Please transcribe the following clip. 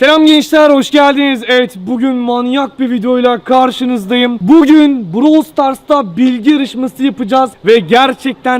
Selam gençler hoş geldiniz. Evet bugün manyak bir videoyla karşınızdayım. Bugün Brawl Stars'ta bilgi yarışması yapacağız ve gerçekten